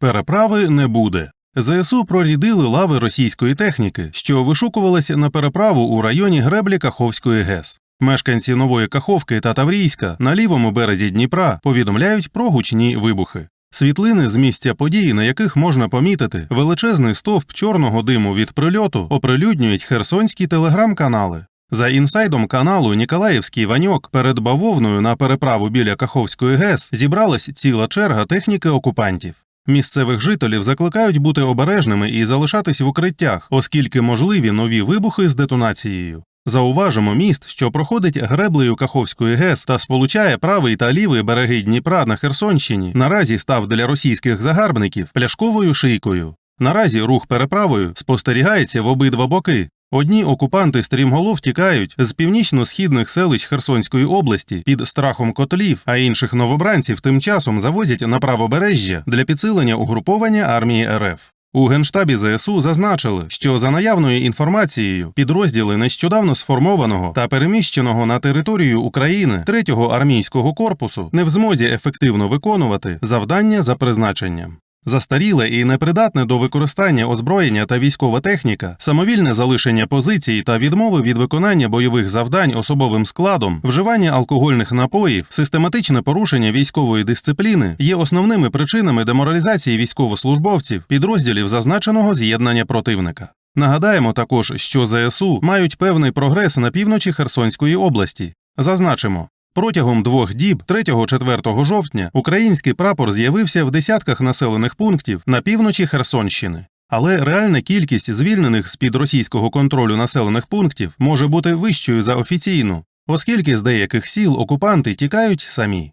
Переправи не буде. ЗСУ прорідили лави російської техніки, що вишукувалися на переправу у районі греблі Каховської ГЕС. Мешканці Нової Каховки та Таврійська на лівому березі Дніпра повідомляють про гучні вибухи. Світлини з місця події, на яких можна помітити величезний стовп чорного диму від прильоту, оприлюднюють херсонські телеграм-канали. За інсайдом каналу Ніколаївський Ваньок перед бавовною на переправу біля Каховської ГЕС зібралась ціла черга техніки окупантів. Місцевих жителів закликають бути обережними і залишатись в укриттях, оскільки можливі нові вибухи з детонацією. Зауважимо міст, що проходить греблею Каховської ГЕС та сполучає правий та лівий береги Дніпра на Херсонщині, наразі став для російських загарбників пляшковою шийкою. Наразі рух переправою спостерігається в обидва боки. Одні окупанти стрімголов тікають з північно-східних селищ Херсонської області під страхом котлів, а інших новобранців тим часом завозять на правобережжя для підсилення угруповання армії РФ. У генштабі ЗСУ зазначили, що за наявною інформацією підрозділи нещодавно сформованого та переміщеного на територію України 3-го армійського корпусу не в змозі ефективно виконувати завдання за призначенням. Застаріле і непридатне до використання озброєння та військова техніка, самовільне залишення позицій та відмови від виконання бойових завдань особовим складом, вживання алкогольних напоїв, систематичне порушення військової дисципліни є основними причинами деморалізації військовослужбовців підрозділів зазначеного з'єднання противника. Нагадаємо також, що ЗСУ мають певний прогрес на півночі Херсонської області. Зазначимо, Протягом двох діб 3-4 жовтня український прапор з'явився в десятках населених пунктів на півночі Херсонщини. Але реальна кількість звільнених з під російського контролю населених пунктів може бути вищою за офіційну, оскільки з деяких сіл окупанти тікають самі.